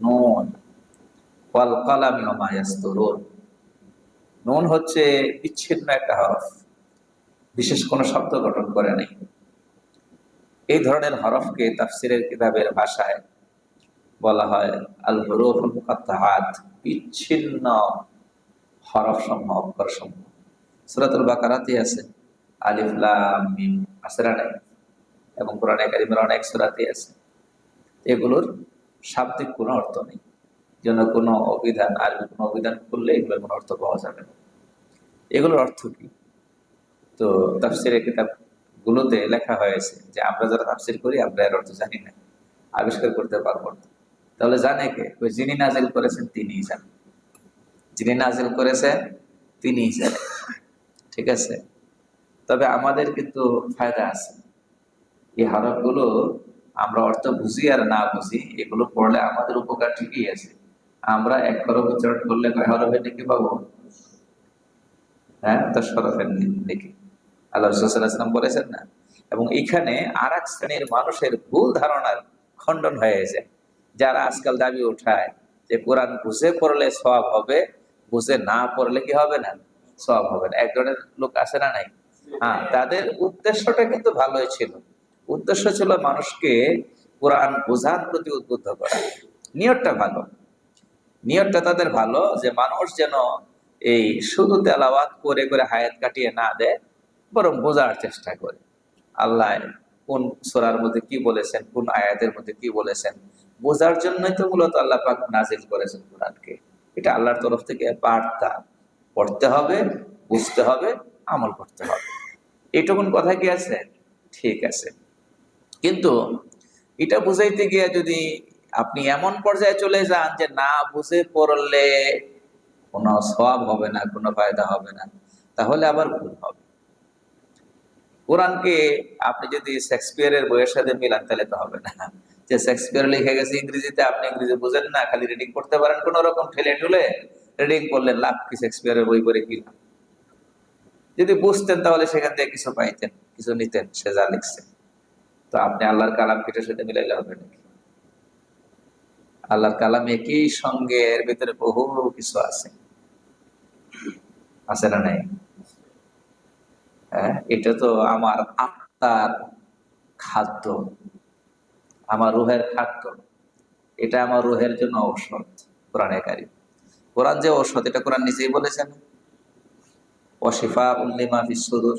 নুন। ওয়াল কালামি ওয়া মা ইয়াসতুরুন। নুন হচ্ছে বিচ্ছিন্ন একটা হরফ। বিশেষ কোনো শব্দ গঠন করে নাই। এই ধরনের হরফকে তাফসিরের কিতাবের ভাষায় বলা হয় আল হরুফুল মুকাত্তাহাত, বিচ্ছিন্ন হরফ সমূহ অক্ষর সমূহ সূরাতুল বাকারাতে আছে, আলিফ, লাম, মিম আছে না নাই? এবং কোরআনে কারিমের অনেক সূরাতে আছে। এগুলোর শাব্দিক কোনো অর্থ নেই। জন্য কোনো অভিধান, আরবি কোনো অভিধান করলে এগুলোর কোনো অর্থ পাওয়া যাবে না। এগুলোর অর্থ কি? তো তাফসিরের কিতাব গুলোতে লেখা হয়েছে যে, আমরা যারা তাফসির করি, আমরা এর অর্থ জানি না। আবিষ্কার করতে পারব না। তাহলে জানে কে? ওই যিনি নাজিল করেছেন, তিনিই জানেন যিনি নাজিল করেছেন, তিনিই জানেন ঠিক আছে? তবে আমাদের কিন্তু ফায়দা আছে। এই হরফগুলো আমরা অর্থ বুঝি আর না বুঝি, এগুলো পড়লে আমাদের উপকার ঠিকই আছে। আমরা এক হরফ উচ্চারণ করলে কয় হরফের নাকি পাবো? হ্যাঁ দশ হরফের নাকি আল্লাহ রসুলাম বলেছেন না? এবং এখানে আর এক শ্রেণির মানুষের ভুল ধারণার খণ্ডন হয়ে যায় যারা আজকাল দাবি উঠায় যে কোরআন বুঝে পড়লে সব হবে, বুঝে না পড়লে কি হবে না? সব হবে না। এক ধরনের লোক আছে না নাই? হ্যাঁ তাদের উদ্দেশ্যটা কিন্তু ভালোই ছিল। উদ্দেশ্য ছিল মানুষকে কোরআন বোঝার প্রতি উদ্বুদ্ধ করা। নিয়তটা ভালো। নিয়তটা তাদের ভালো যে মানুষ যেন এই শুধু তেলাওয়াত করে করে হায়াত কাটিয়ে না দেয়, বরং বোঝার চেষ্টা করে। আল্লাহ কোন সোরার মধ্যে কি বলেছেন, কোন আয়াতের মধ্যে কি বলেছেন, বোঝার জন্যই তো মূলত আল্লাহ পাক নাজিল করেছেন কোরআনকে। এটা আল্লাহর তরফ থেকে বার্তা। পড়তে হবে, বুঝতে হবে, আমল করতে হবে। এইটুকুন কথা কি আছে? ঠিক আছে। কিন্তু এটা বুঝাইতে গিয়ে যদি আপনি এমন পর্যায়ে চলে যান যে না বুঝে পড়লে কোনো সব হবে না, কোনো ফায়দা হবে না, তাহলে আবার ভুল হবে। কোরআনকে আপনি যদি শেক্সপিয়ারের বইয়ের সাথে মিলান, তাহলে তো হবে না। যে শেক্সপিয়ার লিখে গেছে ইংরেজিতে, আপনি ইংরেজি বুঝেন না, খালি রিডিং করতে পারেন, কোন রকম ঠেলে ঠুলে রিডিং করলেন, লাভ কি শেক্সপিয়ারের বই করে কি? যদি বুঝতেন, তাহলে সেখান থেকে কিছু পাইতেন, কিছু নিতেন, সে যা লিখছে। তো আপনি আল্লাহর কালাম কিটার সাথে মিলাইলে হবে নাকি আল্লাহর কালাম একই সঙ্গে এর ভিতরে বহু কিছু আছে। আছে না নাই? হ্যাঁ এটা তো আমার আত্মার খাদ্য, আমার রুহের খাদ্য। এটা আমার রুহের জন্য ঔষধ, কোরআনে কারি কোরআন যে ঔষধ, এটা কোরআন নিজেই বলেছেন। অশিফা উল্লিমা বিশ্বদুর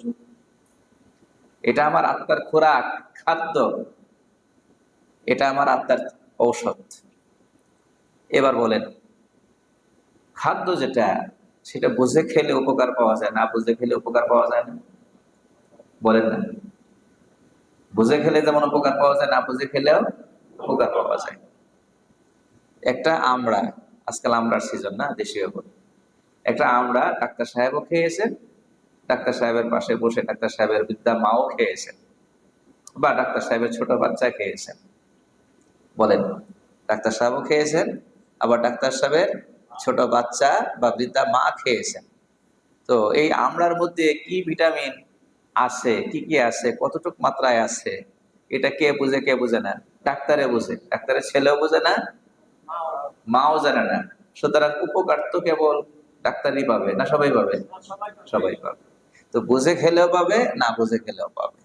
এটা আমার আত্মার খোরাক, খাদ্য। এটা আমার আত্মার ঔষধ। এবার বলেন, খাদ্য যেটা, সেটা বুঝে খেলে উপকার পাওয়া যায়, না বুঝে খেলে উপকার পাওয়া যায় না? বলেন না। বুঝে খেলে যেমন উপকার পাওয়া যায়, না বুঝে খেলেও উপকার পাওয়া যায়। একটা আমরা, আজকাল আমরার সিজন না, দেশীয় একটা আমরা ডাক্তার সাহেবও খেয়েছেন ডাক্তার সাহেবের পাশে বসে ডাক্তার সাহেবের বিদ্যা মাও খেয়েছেন বা ডাক্তার সাহেবের ছোট বাচ্চা খেয়েছেন। বলেন, ডাক্তার সাহেবও খেয়েছেন, আবার ডাক্তার সাহেবের ছোট বাচ্চা বা বৃদ্ধা মা খেয়েছেন। তো এই আমড়ার মধ্যে কি ভিটামিন আছে, কি কি আছে, কতটুক মাত্রায় আছে, এটা কে বুঝে কে বুঝে না? ডাক্তারে বুঝে, ডাক্তারের ছেলেও বুঝে না, মাও জানে না। সুতরাং উপকার তো কেবল ডাক্তারই পাবে না, সবাই পাবে? সবাই পাবে। তো বুঝে খেলেও পাবে, না বুঝে খেলেও পাবে।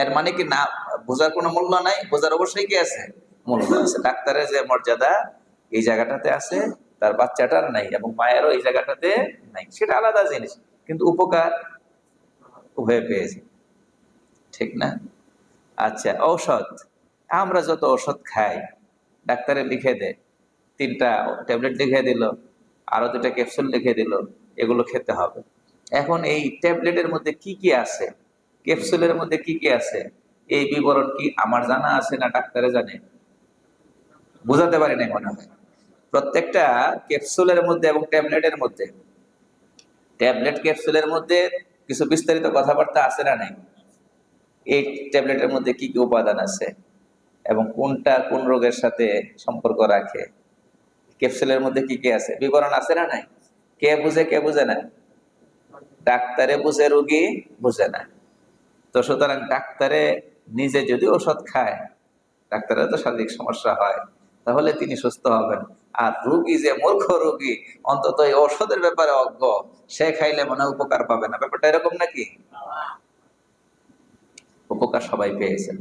এর মানে কি না, বোঝার কোনো মূল্য নাই? বোঝার অবশ্যই কি আছে? মূল্য আছে। ডাক্তারের যে মর্যাদা, এই জায়গাটাতে আছে, তার বাচ্চাটার নাই এবং মায়েরও এই জায়গাটাতে নাই। সেটা আলাদা জিনিস, কিন্তু উপকার উভয়ে পেয়েছে। ঠিক না? আচ্ছা ঔষধ। আমরা যত ওষুধ খাই, ডাক্তারে লিখে দেয় তিনটা ট্যাবলেট লিখে দিল আরও দুটা ক্যাপসুল লিখে দিল, এগুলো খেতে হবে। এখন এই ট্যাবলেটের মধ্যে কি কি আছে? ক্যাপসুলের মধ্যে কি কি আছে? এই বিবরণ কি আমার জানা আছে না ডাক্তারে জানে? বোঝাতে পারি নাই মনে হয়। প্রত্যেকটা ক্যাপসুলের মধ্যে এবং ট্যাবলেটের মধ্যে। ট্যাবলেট ক্যাপসুলের মধ্যে কিছু বিস্তারিত কথাবার্তা আছে না নাই? এই ট্যাবলেটের মধ্যে কি কি উপাদান আছে? এবং কোনটা কোন রোগের সাথে সম্পর্ক রাখে? ক্যাপসুলের মধ্যে কি কি আছে? বিবরণ আছে না নাই? কে বুঝে কে বুঝে না? ডাক্তারে বুঝে রুগী বুঝে না। তো সুতরাং ডাক্তারে নিজে যদি ওষুধ খায়, ডাক্তারের তো শারীরিক সমস্যা হয়, তাহলে তিনি সুস্থ হবেন। আর রুগী যে মূর্খ রুগী, অন্তত এই ঔষধের ব্যাপারে অজ্ঞ, সে খাইলে মনে উপকার পাবে না। ব্যাপারটা এরকম নাকি? উপকার সবাই পেয়েছেন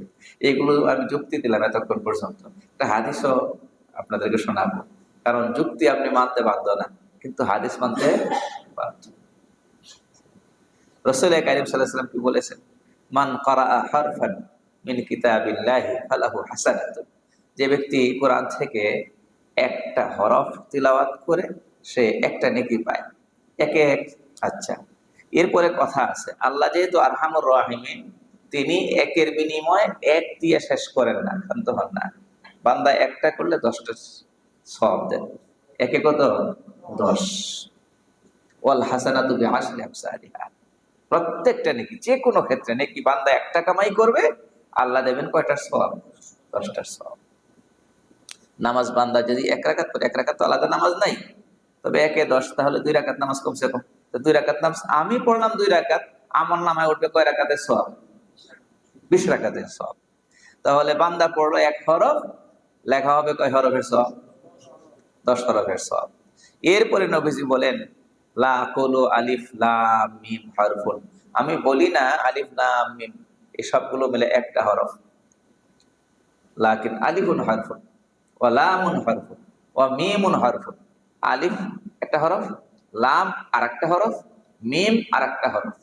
এগুলো আমি যুক্তি দিলাম এতক্ষণ পর্যন্ত। একটা হাদিসও আপনাদেরকে শোনাবো। কারণ যুক্তি আপনি মানতে বাধ্য না, কিন্তু হাদিস মানতে বাধ্য। রসুল করিম সাল্লাম কি বলেছেন? মান মিন যে ব্যক্তি কোরআন থেকে একটা হরফ তিলাওয়াত করে, সে একটা নেকি পায়। একে এক আচ্ছা। এরপরে কথা আছে, আল্লাহ যেহেতু আরহামুর রাহিমিন, তিনি একের বিনিময়ে এক দিয়ে শেষ করেন না শান্ত হন না। বান্দা একটা করলে দশটা সব দেন। একে কত? দশ। ওয়াল হাসানা তুমি আসলে প্রত্যেকটা নেকি যে কোনো ক্ষেত্রে নেকি বান্দা একটা কামাই করবে, আল্লাহ দেবেন কয়টার সব দশটার সব নামাজ বান্দা যদি এক রাকাত করে, এক রাকাত তো আলাদা নামাজ নাই। তবে একে দশ, তাহলে দুই রাকাত নামাজ কমসে কম। দুই রাকাত নামাজ, আমি পড়লাম দুই রাকাত আমার নামায় উঠবে কয় রাকাতের সব বিশ রাকাতের সব তাহলে বান্দা পড়ল এক হরফ, লেখা হবে কয় হরফের সব দশ হরফের সব এরপরে নবীজি বলেন আলিফ লাম মিম হরফুন। আমি বলি না আলিফ লাম মিম, এই সবগুলো মিলে একটা হরফ। লাকিন আলিফুন হরফুন ও লামুন হরফুন ও মিমুন হরফুন। আলিফ একটা হরফ, লাম আর একটা হরফ, মিম আর একটা হরফ।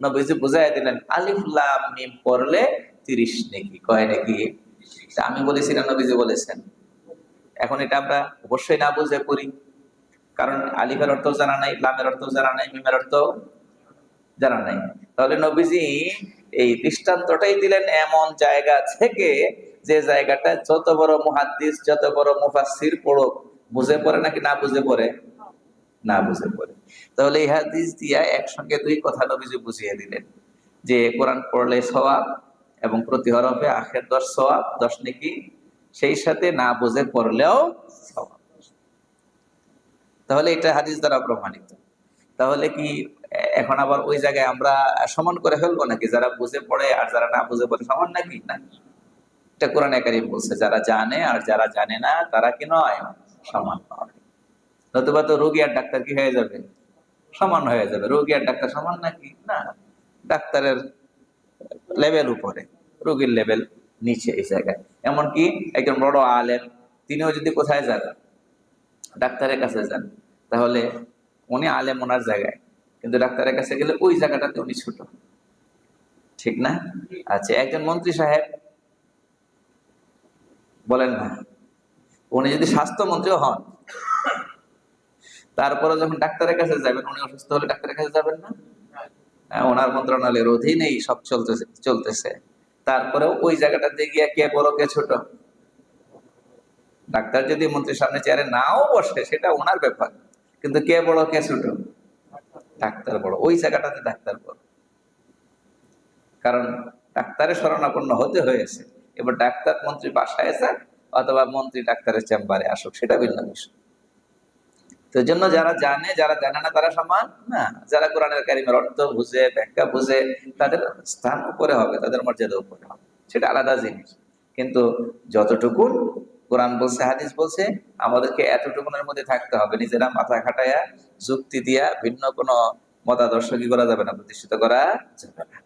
নবীজি বুঝাই দিলেন, আলিফ লাম মিম পড়লে তিরিশ নাকি, কয় নাকি? আমি বলেছি না, নবীজি বলেছেন। এখন এটা আমরা অবশ্যই না বুঝে পড়ি। কারণ আলিফের অর্থ জানা নাই, লামের অর্থ জানা নাই, মিমের অর্থ জানা নাই। তাহলে নবীজি এই দৃষ্টান্তটাই দিলেন এমন জায়গা থেকে যে জায়গাটা যত বড় মুহাদ্দিস, যত বড় মুফাসসির পড়ুক, বুঝে পড়ে নাকি না বুঝে পড়ে? না বুঝে পড়ে। তাহলে এই হাদিস দিয়া একসঙ্গে দুই কথা নবীজি বুঝিয়ে দিলেন। যে কোরআন পড়লে সওয়াব এবং প্রতি হরফে আখের দশ সওয়াব, দশ নাকি, সেই সাথে না বুঝে পড়লেও তাহলে এটা হাদিস দ্বারা প্রমাণিত। তাহলে কি এখন আবার ওই জায়গায় আমরা সমান করে ফেলব নাকি? যারা বুঝে পড়ে আর যারা না বুঝে পড়ে সমান নাকি? না। এটা কোরআন একারি বলছে, যারা জানে আর যারা জানে না, তারা কি নয়? সমান নয়। নতুবা তো রোগী আর ডাক্তার কি হয়ে যাবে? সমান হয়ে যাবে। রোগী আর ডাক্তার সমান নাকি? না। ডাক্তারের লেভেল উপরে, রোগীর লেভেল নিচে এই জায়গায়। এমনকি একজন বড় আলেম, তিনিও যদি কোথায় যান ডাক্তারের কাছে যান। তাহলে উনি আলেম ওনার জায়গায়। কিন্তু ডাক্তারের কাছে গেলে ওই জায়গাটাতে উনি ছোট। ঠিক না? আচ্ছা একজন মন্ত্রী সাহেব বলেন না উনি যদি স্বাস্থ্যমন্ত্রীও হন তারপরে যখন ডাক্তারের কাছে যাবেন উনি অসুস্থ হলে ডাক্তারের কাছে যাবেন না? হ্যাঁ, ওনার মন্ত্রণালয়ের অধীনেই সব চলতেছে চলতেছে। তারপরেও ওই জায়গাটাতে গিয়ে কে বড় কে ছোট? ডাক্তার যদি মন্ত্রীর সামনে চেয়ারে নাও বসে, সেটা ওনার ব্যাপার। কিন্তু কে বড়, কে ছোট? ডাক্তার বড়। ওই জায়গাটাতে ডাক্তার বড়। কারণ ডাক্তারের শরণাপন্ন হতে হয়েছে। এবার ডাক্তার মন্ত্রী বাসায় যাক, অথবা মন্ত্রী ডাক্তারের চেম্বারে আসুক, সেটা ভিন্ন বিষয়। তো জন্য যারা জানে যারা জানে না, তারা সমান না। যারা কোরআনের কারিমের অর্থ বুঝে, ব্যাখ্যা বুঝে, তাদের স্থান উপরে হবে, তাদের মর্যাদা উপরে হবে। সেটা আলাদা জিনিস। কিন্তু যতটুকু কোরআন বলছে, হাদিস বলছে, আমাদেরকে এতটুকুনের মধ্যে থাকতে হবে। নিজেরা মাথা খাটাইয়া, যুক্তি দিয়া, ভিন্ন কোনো মতাদর্শ কি করা যাবে না, প্রতিষ্ঠিত করা যাবে না।